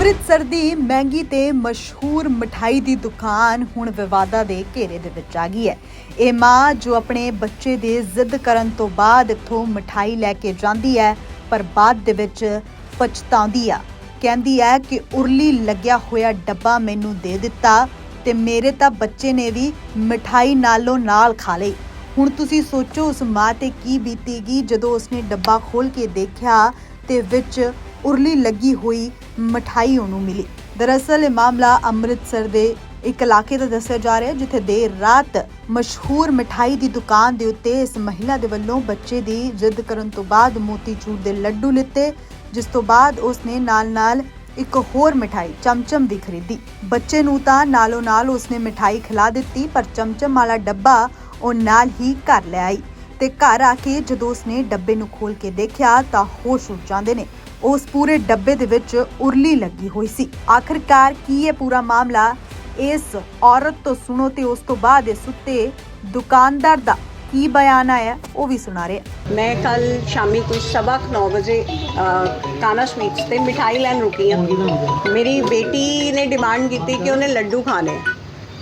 ਅੰਮ੍ਰਿਤਸਰ ਦੀ ਮਹਿੰਗੀ ਤੇ ਮਸ਼ਹੂਰ ਮਠਾਈ ਦੀ ਦੁਕਾਨ ਹੁਣ ਵਿਵਾਦਾਂ ਦੇ ਘੇਰੇ ਦੇ ਵਿੱਚ ਆ ਗਈ ਹੈ। ਇਹ ਮਾਂ ਜੋ ਆਪਣੇ ਬੱਚੇ ਦੇ ਜ਼ਿੱਦ ਕਰਨ ਤੋਂ ਬਾਅਦ ਇੱਥੋਂ ਮਠਾਈ ਲੈ ਕੇ ਜਾਂਦੀ ਹੈ, ਪਰ ਬਾਅਦ ਦੇ ਵਿੱਚ ਪਛਤਾਉਂਦੀ ਆ। ਕਹਿੰਦੀ ਹੈ ਕਿ ਉਰਲੀ ਲੱਗਿਆ ਹੋਇਆ ਡੱਬਾ ਮੈਨੂੰ ਦੇ ਦਿੱਤਾ ਤੇ ਮੇਰੇ ਤਾਂ ਬੱਚੇ ਨੇ ਵੀ ਮਠਾਈ ਨਾਲੋਂ ਨਾਲ ਖਾ ਲਈ। ਹੁਣ ਤੁਸੀਂ ਸੋਚੋ ਉਸ ਮਾਂ ਤੇ ਕੀ ਬੀਤੇਗੀ ਜਦੋਂ ਉਸਨੇ ਡੱਬਾ ਖੋਲ ਕੇ ਦੇਖਿਆ ਤੇ ਵਿੱਚ ਉਰਲੀ ਲੱਗੀ ਹੋਈ ਮਠਾਈ ਉਹਨੂੰ ਮਿਲੀ। ਦਰਅਸਲ ਇਹ ਮਾਮਲਾ ਅੰਮ੍ਰਿਤਸਰ ਦੇ ਇੱਕ ਇਲਾਕੇ ਦਾ ਦੱਸਿਆ ਜਾ ਰਿਹਾ ਜਿੱਥੇ ਦੇਰ ਰਾਤ ਮਸ਼ਹੂਰ ਮਠਾਈ ਦੀ ਦੁਕਾਨ ਦੇ ਉੱਤੇ ਇਸ ਮਹਿਲਾ ਦੇ ਵੱਲੋਂ ਬੱਚੇ ਦੀ ਜ਼ਿੱਦ ਕਰਨ ਤੋਂ ਬਾਅਦ ਮੋਤੀਚੂਰ ਦੇ ਲੱਡੂ ਲਿੱਤੇ, ਜਿਸ ਤੋਂ ਬਾਅਦ ਉਸਨੇ ਨਾਲ-ਨਾਲ ਇੱਕ ਹੋਰ ਮਠਾਈ, ਚਮਚਮ ਦੀ ਖਰੀਦੀ। ਬੱਚੇ ਨੂੰ ਤਾਂ ਨਾਲੋਂ ਨਾਲ ਉਸਨੇ ਮਠਾਈ ਖਿਲਾ ਦਿੱਤੀ, ਪਰ ਚਮਚਮ ਵਾਲਾ ਡੱਬਾ ਉਹ ਨਾਲ ਹੀ ਘਰ ਲੈ ਆਈ ਤੇ ਘਰ ਆ ਕੇ ਜਦੋਂ ਉਸਨੇ ਡੱਬੇ ਨੂੰ ਖੋਲ ਕੇ ਦੇਖਿਆ ਤਾਂ ਹੋਸ਼ ਉੱਡ ਜਾਂਦੇ ਨੇ। ਉਸ ਪੂਰੇ ਡੱਬੇ ਦੇ ਵਿੱਚ ਉਰਲੀ ਲੱਗੀ ਹੋਈ ਸੀ। ਆਖਰਕਾਰ ਕੀ ਇਹ ਪੂਰਾ ਮਾਮਲਾ? ਇਸ ਔਰਤ ਤੋਂ ਸੁਣੋ ਤੇ ਉਸ ਤੋਂ ਬਾਅਦ ਇਸ ਉੱਤੇ ਦੁਕਾਨਦਾਰ ਦਾ ਕੀ ਬਿਆਨ ਆਇਆ ਉਹ ਵੀ ਸੁਣਾ ਰਿਹਾ। ਮੈਂ ਕੱਲ ਸ਼ਾਮੀ ਕੁਝ ਸਵਾ ਕੁ ਨੌ ਵਜੇ ਅ, ਕਾਨਾ ਸਵੀਟਸ ਤੇ ਮਿਠਾਈ ਲੈਣ ਰੁਕੀ ਹਾਂ। ਮੇਰੀ ਬੇਟੀ ਨੇ ਡਿਮਾਂਡ ਕੀਤੀ ਕਿ ਉਹਨੇ ਲੱਡੂ ਖਾਣੇ।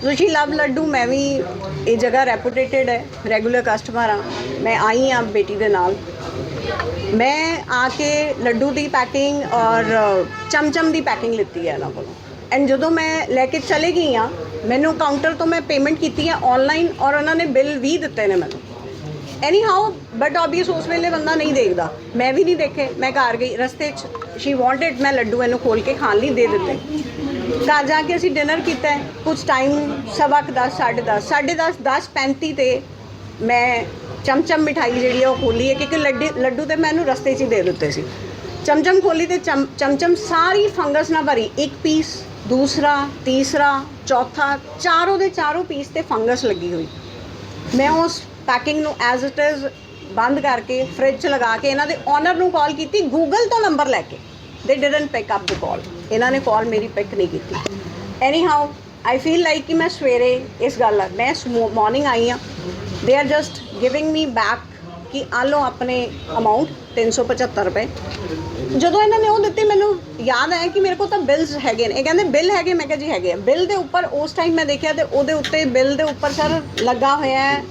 ਤੁਸੀਂ ਲਵ ਲੱਡੂ ਮੈਂ ਵੀ ਇਹ ਜਗ੍ਹਾ ਰੈਪੂਟੇਟਡ ਹੈ ਰੈਗੂਲਰ ਕਸਟਮਰ ਆ ਮੈਂ ਆਈ ਹਾਂ ਬੇਟੀ ਦੇ ਨਾਲ। ਮੈਂ ਆ ਕੇ ਲੱਡੂ ਦੀ ਪੈਕਿੰਗ ਔਰ ਚਮਚਮ ਦੀ ਪੈਕਿੰਗ ਲਿੱਤੀ ਹੈ ਇਹਨਾਂ ਕੋਲੋਂ। ਐਂਡ ਜਦੋਂ ਮੈਂ ਲੈ ਕੇ ਚਲੇ ਗਈ ਆ ਮੈਨੂੰ ਕਾਊਂਟਰ ਤੋਂ ਮੈਂ ਪੇਮੈਂਟ ਕੀਤੀ ਹੈ ਆਨਲਾਈਨ ਔਰ ਉਹਨਾਂ ਨੇ ਬਿੱਲ ਵੀ ਦਿੱਤੇ ਨੇ ਮੈਨੂੰ। ਐਨੀ ਹਾਊ ਬਟ ਆਬਵੀਅਸ ਉਸ ਵੇਲੇ ਬੰਦਾ ਨਹੀਂ ਦੇਖਦਾ। ਮੈਂ ਵੀ ਨਹੀਂ ਦੇਖੇ। ਮੈਂ ਘਰ ਗਈ। ਰਸਤੇ 'ਚ ਸ਼ੀ ਵਾਂਟਡ ਮੈਂ ਲੱਡੂ ਇਹਨੂੰ ਖੋਲ ਕੇ ਖਾਣ ਲਈ ਦੇ ਦਿੱਤੇ। ਘਰ ਜਾ ਕੇ ਅਸੀਂ ਡਿਨਰ ਕੀਤਾ ਹੈ। ਕੁਝ ਟਾਈਮ ਸਵਾ ਕੁ ਦਸ, ਸਾਢੇ 10 ਸਾਢੇ 10 ਦਸ 35 ਤੇ ਮੈਂ ਚਮਚਮ ਮਿਠਾਈ ਜਿਹੜੀ ਆ ਉਹ ਖੋਲੀ ਹੈ, ਕਿਉਂਕਿ ਲੱਡੇ ਲੱਡੂ ਤੇ ਮੈਨੂੰ ਰਸਤੇ 'ਚ ਹੀ ਦੇ ਦਿੱਤੇ ਸੀ। ਚਮਚਮ ਖੋਲੀ ਤੇ ਚਮ- ਚਮਚਮ ਸਾਰੀ ਫੰਗਸ ਨਾਲ ਭਰੀ ਇੱਕ ਪੀਸ, ਦੂਸਰਾ, ਤੀਸਰਾ, ਚੌਥਾ, ਚਾਰੋਂ ਦੇ ਚਾਰੋਂ ਪੀਸ ਤੇ ਫੰਗਸ ਲੱਗੀ ਹੋਈ। ਮੈਂ ਉਸ ਪੈਕਿੰਗ ਨੂੰ ਐਜ਼ ਇਟ ਇਜ਼ ਬੰਦ ਕਰਕੇ ਫ੍ਰਿਜ 'ਚ ਲਗਾ ਕੇ ਇਹਨਾਂ ਦੇ ਓਨਰ ਨੂੰ ਕਾਲ ਕੀਤੀ ਗੂਗਲ ਤੋਂ ਨੰਬਰ ਲੈ ਕੇ। They didn't pick up the call ਇਹਨਾਂ ਨੇ ਕਾਲ ਮੇਰੀ ਪਿਕ ਨਹੀਂ ਕੀਤੀ। Anyhow I feel like ਕਿ ਮੈਂ ਸਵੇਰੇ ਇਸ ਗੱਲ ਮੈਂ ਮਾਰਨਿੰਗ ਆਈ ਆ they are just giving me back ਕਿ ਆ ਲਓ ਆਪਣੇ ਅਮਾਉਂਟ 375 ਰੁਪਏ। ਜਦੋਂ ਇਹਨਾਂ ਨੇ ਉਹ ਦਿੱਤੇ, ਮੈਨੂੰ ਯਾਦ ਆਇਆ ਕਿ ਮੇਰੇ ਕੋਲ ਤਾਂ ਬਿਲਸ ਹੈਗੇ ਨੇ। ਇਹ ਕਹਿੰਦੇ ਬਿੱਲ ਹੈਗੇ? ਮੈਂ ਕਿਹਾ, ਜੀ ਹੈਗੇ ਆ। ਬਿੱਲ ਦੇ ਉੱਪਰ ਉਸ ਟਾਈਮ ਮੈਂ ਦੇਖਿਆ ਤੇ ਉਹਦੇ ਉੱਤੇ ਬਿੱਲ ਦੇ ਉੱਪਰ ਸਰ ਲੱਗਾ ਹੋਇਆ ਹੈ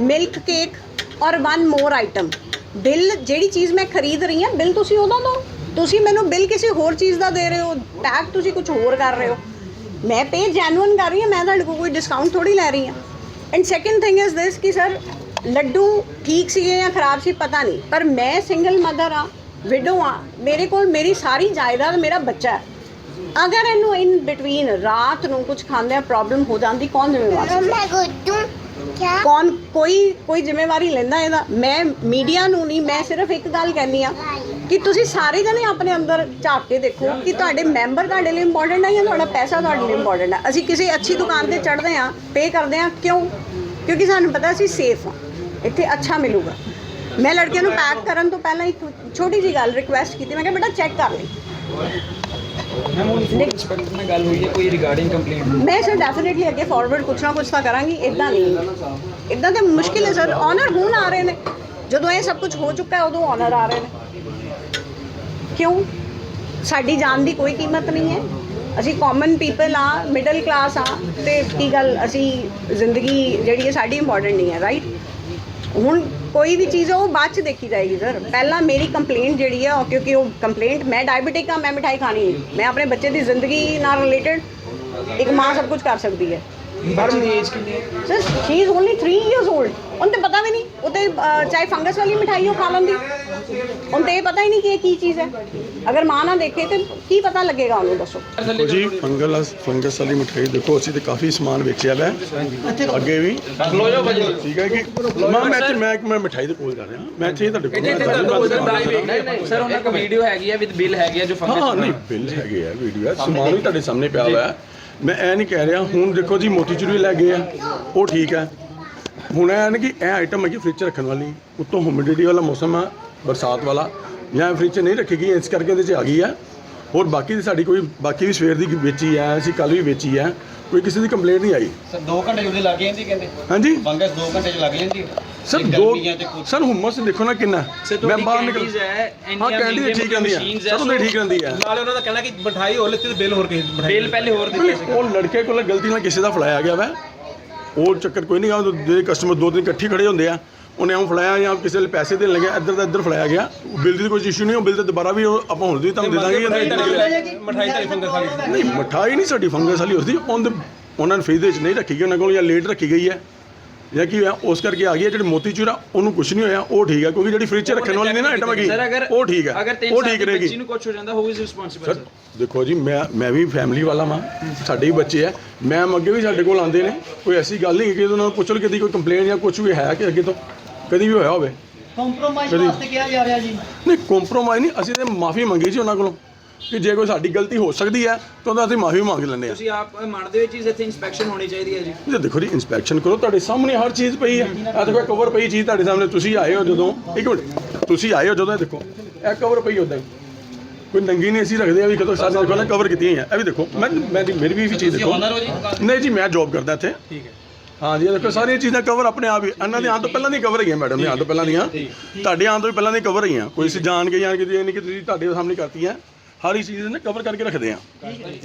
ਮਿਲਕ ਕੇਕ ਔਰ ਵਨ ਮੋਰ ਆਈਟਮ ਬਿੱਲ ਜਿਹੜੀ ਚੀਜ਼ ਮੈਂ ਖਰੀਦ ਰਹੀ ਹਾਂ ਬਿੱਲ ਤੁਸੀਂ ਉਹਦਾ ਦਿਓ। ਤੁਸੀਂ ਮੈਨੂੰ ਬਿੱਲ ਕਿਸੇ ਹੋਰ ਚੀਜ਼ ਦਾ ਦੇ ਰਹੇ ਹੋ ਪੈਕ ਤੁਸੀਂ ਕੁਝ ਹੋਰ ਕਰ ਰਹੇ ਹੋ। ਮੈਂ ਪੇ ਜੈਨੂਇਨ ਕਰ ਰਹੀ ਹਾਂ, ਮੈਂ ਤੁਹਾਡੇ ਕੋਲ ਕੋਈ ਡਿਸਕਾਊਂਟ ਥੋੜੀ ਲੈ ਰਹੀ ਹਾਂ। And second thing is this ਕਿ ਸਰ ਲੱਡੂ ਠੀਕ ਸੀਗੇ ਜਾਂ ਖਰਾਬ ਸੀ ਪਤਾ ਨਹੀਂ ਪਰ ਮੈਂ ਸਿੰਗਲ ਮਦਰ ਆ ਵਿਡੋ ਆ ਮੇਰੇ ਕੋਲ ਮੇਰੀ ਸਾਰੀ ਜਾਇਦਾਦ ਮੇਰਾ ਬੱਚਾ ਹੈ। ਅਗਰ ਇਹਨੂੰ ਇਨ ਬਿਟਵੀਨ ਰਾਤ ਨੂੰ ਕੁਝ ਖਾਂਦੇ ਆ ਪ੍ਰੋਬਲਮ ਹੋ ਜਾਂਦੀ ਕੌਣ ਜ਼ਿੰਮੇਵਾਰ ਕੌਣ ਕੋਈ ਕੋਈ ਜ਼ਿੰਮੇਵਾਰੀ ਲੈਂਦਾ ਇਹਦਾ? ਮੈਂ ਮੀਡੀਆ ਨੂੰ ਨਹੀਂ ਮੈਂ ਸਿਰਫ ਇੱਕ ਗੱਲ ਕਹਿੰਦੀ ਆ ਕਿ ਤੁਸੀਂ ਸਾਰੇ ਜਣੇ ਆਪਣੇ ਅੰਦਰ ਝਾਕ ਕੇ ਦੇਖੋ ਕਿ ਤੁਹਾਡੇ ਮੈਂਬਰ ਤੁਹਾਡੇ ਲਈ ਇੰਪੋਰਟੈਂਟ ਹੈ ਜਾਂ ਤੁਹਾਡਾ ਪੈਸਾ ਤੁਹਾਡੇ ਲਈ ਇੰਪੋਰਟੈਂਟ ਆ ਅਸੀਂ ਕਿਸੇ ਅੱਛੀ ਦੁਕਾਨ ਤੇ ਚੜਦੇ ਆ ਪੇ ਕਰਦੇ ਆ ਕਿਉਂ? ਕਿਉਂਕਿ ਸਾਨੂੰ ਪਤਾ ਅਸੀਂ ਸੇਫ ਆ ਇੱਥੇ ਅੱਛਾ ਮਿਲੂਗਾ। ਮੈਂ ਲੜਕਿਆਂ ਨੂੰ ਪੈਕ ਕਰਨ ਤੋਂ ਪਹਿਲਾਂ ਇੱਕ ਛੋਟੀ ਜੀ ਗੱਲ ਰਿਕੁਐਸਟ ਕੀਤੀ। ਮੈਂ ਕਿਹਾ ਬੇਟਾ ਚੈੱਕ ਕਰ ਲਈ। ਮੈਮ ਹੁਣ ਫੂਡ ਇੰਸਪੈਕਟਰ ਨਾਲ ਗੱਲ ਹੋਈ ਹੈ ਕੋਈ ਰਿਗਾਰਡਿੰਗ ਕੰਪਲੇਂਟ ਮੈਂ ਸਰ ਡੈਫੀਨਿਟਲੀ ਅੱਗੇ ਫਾਰਵਰਡ ਕੁਛ ਨਾ ਕੁਛ ਤਾਂ ਕਰਾਂਗੀ। ਇਦਾਂ ਨਹੀਂ। ਇਦਾਂ ਤੇ ਮੁਸ਼ਕਿਲ ਹੈ ਸਰ। ਆਨਰ ਹੁਣ ਆ ਰਹੇ ਨੇ। ਜਦੋਂ ਇਹ ਸਭ ਕੁਝ ਹੋ ਚੁੱਕਾ ਹੈ ਉਦੋਂ ਆਨਰ ਆ ਰਹੇ ਨੇ। ਕਿਉਂ? ਸਾਡੀ ਜਾਨ ਦੀ ਕੋਈ ਕੀਮਤ ਨਹੀਂ ਹੈ। ਅਸੀਂ ਕਾਮਨ ਪੀਪਲ ਆ ਮਿਡਲ ਕਲਾਸ ਆ ਤੇ ਕੀ ਗੱਲ? ਅਸੀਂ ਜ਼ਿੰਦਗੀ ਜਿਹੜੀ ਹੈ ਸਾਡੀ ਇੰਪੋਰਟੈਂਟ ਨਹੀਂ ਹੈ ਰਾਈਟ ਹੁਣ ਕੋਈ ਵੀ ਚੀਜ਼ ਹੈ ਉਹ ਬਾਅਦ ਚ ਦੇਖੀ ਜਾਏਗੀ ਸਰ ਪਹਿਲਾਂ ਮੇਰੀ ਕੰਪਲੇਂਟ ਜਿਹੜੀ ਆ, ਉਹ ਕਿਉਂਕਿ ਉਹ ਕੰਪਲੇਂਟ ਮੈਂ ਡਾਇਬੀਟਿਕ ਆ, ਮੈਂ ਮਿਠਾਈ ਖਾਣੀ ਨਹੀਂ ਮੈਂ ਆਪਣੇ ਬੱਚੇ ਦੀ ਜ਼ਿੰਦਗੀ ਨਾਲ ਰਿਲੇਟਡ ਇੱਕ ਮਾਂ ਸਭ ਕੁਝ ਕਰ ਸਕਦੀ ਹੈ। ਬੱਚੇ ਦੀ ਏਜ ਕਿੰਨੀ ਹੈ? Sir she is only 3 years old ਉਹਨੂੰ ਤੇ ਪਤਾ ਵੀ ਨਹੀਂ। ਉਹ ਤੇ ਅਹ, ਚਾਹੇ ਫੰਗਸ ਵਾਲੀ ਮਿਠਾਈ ਉਹ ਖਾ ਲੈਂਦੀ। ਉਹਨੂੰ ਤੇ ਇਹ ਪਤਾ ਹੀ ਨਹੀਂ ਕਿ ਇਹ ਕੀ ਚੀਜ਼ ਹੈ। ਅਗਰ ਮਾਂ ਨਾ ਦੇਖੇ ਤੇ ਕੀ ਪਤਾ ਲੱਗੇਗਾ ਉਹਨੂੰ ਦੱਸੋ। ਦੇਖੋ ਜੀ ਫੰਗਲ ਫੰਗਸ ਵਾਲੀ ਮਠਿਆਈ ਦੇਖੋ ਅਸੀਂ ਤੇ ਕਾਫੀ ਸਮਾਨ ਵੇਚਿਆ ਵੈ। ਅੱਗੇ ਵੀ। ਠੀਕ ਹੈ ਕਿ ਮੈਂ ਮੈਂ ਤੇ- ਮੈਂ ਮੈਂ ਮਠਾਈ ਦੇ ਕੋਲ ਜਾ ਰਿਹਾ। ਮੈਂ ਇੱਥੇ ਤੁਹਾਡੇ ਕੋਲ ਸਰ ਉਹਨਾਂ ਕੋਲ ਵੀਡੀਓ ਹੈਗੀ ਹੈ ਵਿਦ ਬਿੱਲ ਹੈਗੀ ਹੈ ਜੋ ਹਾਂ ਹਾਂ ਨਹੀਂ ਬਿੱਲ ਹੈਗੇ ਆ ਵੀਡੀਓ ਹੈ। ਸਮਾਨ ਵੀ ਤੁਹਾਡੇ ਸਾਹਮਣੇ ਪਿਆ ਹੋਇਆ ਹੈ। ਮੈਂ ਇਹ ਨਹੀਂ ਕਹਿ ਰਿਹਾ ਹੁਣ ਦੇਖੋ ਜੀ ਮੋਤੀ ਚੂਰੀ ਲੈ ਗਏ ਆ ਉਹ ਠੀਕ ਹੈ ਹੁਣ ਇਹ ਹੈ ਕਿ ਇਹ ਆਈਟਮ ਹੈਗੀ ਫ੍ਰਿਜ 'ਚ ਰੱਖਣ ਵਾਲੀ ਉੱਤੋਂ ਹਿਊਮਿਡਿਟੀ ਵਾਲਾ ਮੌਸਮ ਆ ਬਰਸਾਤ ਵਾਲਾ ਜਾਂ ਫ੍ਰਿਜ 'ਚ ਨਹੀਂ ਰੱਖੀ ਗਈ ਇਸ ਕਰਕੇ ਇਹਦੇ 'ਚ ਆ ਗਈ ਹੈ ਹੋਰ ਬਾਕੀ ਦੀ ਸਾਡੀ ਕੋਈ ਬਾਕੀ ਵੀ ਸਵੇਰ ਦੀ ਵੇਚੀ ਹੈ ਅਸੀਂ ਕੱਲ ਵੀ ਵੇਚੀ ਹੈ ਕੋਈ ਕਿਸੇ ਦੀ ਕੰਪਲੇਂਟ ਨਹੀਂ ਆਈ। ਸਰ 2 ਘੰਟੇ ਉਹਦੇ ਲੱਗ ਜਾਂਦੀ ਕਹਿੰਦੇ? ਹਾਂਜੀ? ਫੰਗਸ 2 ਘੰਟੇ ਚ ਲੱਗ ਜਾਂਦੀ? ਸਰ ਦੋ ਸਰ ਹੁਮਸ ਦੇਖੋ ਨਾ ਕਿੰਨਾ। ਮੈਂ ਬਾਹਰ ਨਿਕਲ ਹੈ ਕੈਂਡੀ ਠੀਕ ਰਹਿੰਦੀ ਹੈ ਸਰ ਉਹਦੇ ਠੀਕ ਰਹਿੰਦੀ ਹੈ ਨਾਲੇ ਉਹਨਾਂ ਦਾ ਕਹਿਣਾ ਕਿ ਮਠਾਈ ਹੋ ਲਿੱਤੀ ਤੇ ਬਿੱਲ ਹੋਰ ਕਿਸੇ ਮਠਾਈ ਬਿੱਲ ਪਹਿਲੇ ਹੋਰ ਦਿੱਤੇ ਸੀ ਉਹ ਲੜਕੇ ਕੋਲ ਗਲਤੀ ਨਾਲ ਕਿਸੇ ਦਾ ਫੜਾਇਆ ਗਿਆ ਵਾ। ਉਹ ਚੱਕਰ ਕੋਈ ਨਹੀਂ ਗਾ ਜਿਹੜੇ ਕਸਟਮਰ ਦੋ ਦਿਨ ਇਕੱਠੇ ਖੜੇ ਹੁੰਦੇ ਆ ਉਹਨੇ ਆਉਂ ਫੜਾਇਆ ਜਾਂ ਕਿਸੇ ਲਈ ਪੈਸੇ ਦੇਣ ਲੱਗਿਆ ਇੱਧਰ ਦਾ ਇੱਧਰ ਫੜਾਇਆ ਗਿਆ। ਬਿੱਲ ਦੀ ਕੋਈ ਇਸ਼ੂ ਨਹੀਂ ਉਹ ਬਿੱਲ ਤੇ ਦੁਬਾਰਾ ਵੀ ਆਪਾਂ ਹੁਣ ਦੀ ਤੁਹਾਨੂੰ ਦੇ ਦਾਂਗੇ। ਮਠਾਈ ਤੁਹਾਡੀ ਫੰਗਸ ਵਾਲੀ। ਨਹੀਂ ਮਠਾਈ ਨਹੀਂ ਸਾਡੀ ਫੰਗਸ ਵਾਲੀ ਉਸਦੀ ਉਹਨਾਂ ਨੇ ਫ੍ਰਿਜ ਦੇ ਵਿੱਚ ਨਹੀਂ ਰੱਖੀ ਗਈ ਉਹਨਾਂ ਕੋਲ ਜਾਂ ਲੇਟ ਰੱਖੀ ਗਈ ਹੈ। ਜਾਂ ਕੀ ਹੋਇਆ? ਉਸ ਕਰਕੇ ਆ ਗਈ ਹੈ ਜਿਹੜੀ ਮੋਤੀਚੂਰ ਆ ਉਹਨੂੰ ਕੁਝ ਨਹੀਂ ਹੋਇਆ ਉਹ ਠੀਕ ਹੈ ਕਿਉਂਕਿ ਜਿਹੜੀ ਫ੍ਰਿਜ 'ਚ ਰੱਖਣ ਵਾਲੀ ਨਹੀਂ ਨਾ ਆਈਟਮ ਹੈਗੀ ਸਰ ਅਗਰ ਉਹ ਠੀਕ ਹੈ ਅਗਰ 3 ਉਹ ਠੀਕ ਰਹੇਗੀ। ਬੱਚੀ ਨੂੰ ਕੁਝ ਹੋ ਜਾਂਦਾ ਹੂ ਇਜ਼ ਰਿਸਪੌਂਸਿਬਲ ਸਰ ਦੇਖੋ ਜੀ ਮੈਂ ਮੈਂ ਵੀ ਫੈਮਿਲੀ ਵਾਲਾ ਮਾਂ ਸਾਡੇ ਵੀ ਬੱਚੇ ਆ ਮੈਂ ਅੱਗੇ ਵੀ ਸਾਡੇ ਕੋਲ ਆਉਂਦੇ ਨੇ ਕੋਈ ਐਸੀ ਗੱਲ ਨਹੀਂ ਕਿ ਉਹਨਾਂ ਨੂੰ ਪੁੱਛ ਕਦੀ ਕੋਈ ਕੰਪਲੇਂਟ ਜਾਂ ਕੁਝ ਵੀ ਹੈ ਕਿ ਅੱਗੇ ਤੋਂ ਕਦੀ ਵੀ ਹੋਇਆ ਹੋਵੇ। ਕੰਪਰੋਮਾਈਜ਼ ਵਾਸਤੇ ਕਿਹਾ ਜਾ ਰਿਹਾ ਜੀ। ਨਹੀਂ ਕੰਪਰੋਮਾਈਜ਼ ਨਹੀਂ ਅਸੀਂ ਤੇ ਮਾਫੀ ਮੰਗੀ ਸੀ ਉਹਨਾਂ ਕੋਲੋਂ। ਕਿ ਜੇ ਕੋਈ ਸਾਡੀ ਗਲਤੀ ਹੋ ਸਕਦੀ ਹੈ ਤਾਂ ਉਹਦਾ ਅਸੀਂ ਮਾਫੀ ਮੰਗ ਲੈਂਦੇ ਹਾਂ। ਤੁਸੀਂ ਆਪ ਮੰਨਦੇ ਹੋ ਇਹ ਚੀਜ਼ ਇੱਥੇ ਇਨਸਪੈਕਸ਼ਨ ਹੋਣੀ ਚਾਹੀਦੀ ਹੈ ਜੀ। ਇਹ ਦੇਖੋ ਜੀ ਇਨਸਪੈਕਸ਼ਨ ਕਰੋ ਤੁਹਾਡੇ ਸਾਹਮਣੇ ਹਰ ਚੀਜ਼ ਪਈ ਹੈ। ਇਹ ਦੇਖੋ ਕਵਰ ਪਈ ਚੀਜ਼ ਤੁਹਾਡੇ ਸਾਹਮਣੇ ਤੁਸੀਂ ਆਏ ਹੋ ਜਦੋਂ ਇੱਕ ਮਿੰਟ ਤੁਸੀਂ ਆਏ ਹੋ ਜਦੋਂ ਇਹ ਦੇਖੋ ਇਹ ਕਵਰ ਪਈ ਉਦਾਂ ਹੀ। ਕੋਈ ਨੰਗੀ ਨਹੀਂ ਅਸੀਂ ਰੱਖਦੇ ਆ ਵੀ ਕਦੋਂ ਸਾਡੇ ਦੇਖੋ ਨਾ ਕਵਰ ਕੀਤੀਆਂ ਹੋਈਆਂ। ਇਹ ਵੀ ਦੇਖੋ ਮੈਂ ਮੈਂ ਮੇਰੀ ਵੀ ਚੀਜ਼ ਦੇਖੋ। ਨਹੀਂ ਜੀ ਮੈਂ ਜੌਬ ਕਰਦਾ ਇੱਥੇ। ਠੀਕ ਹੈ। ਹਾਂ ਜੀ ਇਹ ਦੇਖੋ ਸਾਰੀਆਂ ਚੀਜ਼ਾਂ ਕਵਰ ਆਪਣੇ ਆਪ ਹੀ ਇਹਨਾਂ ਦੇ ਆਉਣ ਤੋਂ ਪਹਿਲਾਂ ਦੀ ਕਵਰ ਹੈਗੀਆਂ ਮੈਡਮ ਦੇ ਆਉਣ ਤੋਂ ਪਹਿਲਾਂ ਦੀਆਂ। ਤੁਹਾਡੇ ਆਉਣ ਤੋਂ ਵੀ ਪਹਿਲਾਂ ਦੀ ਕਵਰ ਹੈਗੀਆਂ। ਕੋਈ ਅਸੀਂ ਜਾਣ ਕੇ ਜਾਣ ਕੇ ਇਹ ਨਹੀਂ ਕਿ ਤੁਸੀਂ ਤੁਹਾਡੇ ਸਾਹਮਣੇ ਕਰਤੀਆਂ। ਹਰ ਇੱਕ ਚੀਜ਼ ਨੇ ਕਵਰ ਕਰਕੇ ਰੱਖਦੇ ਆ।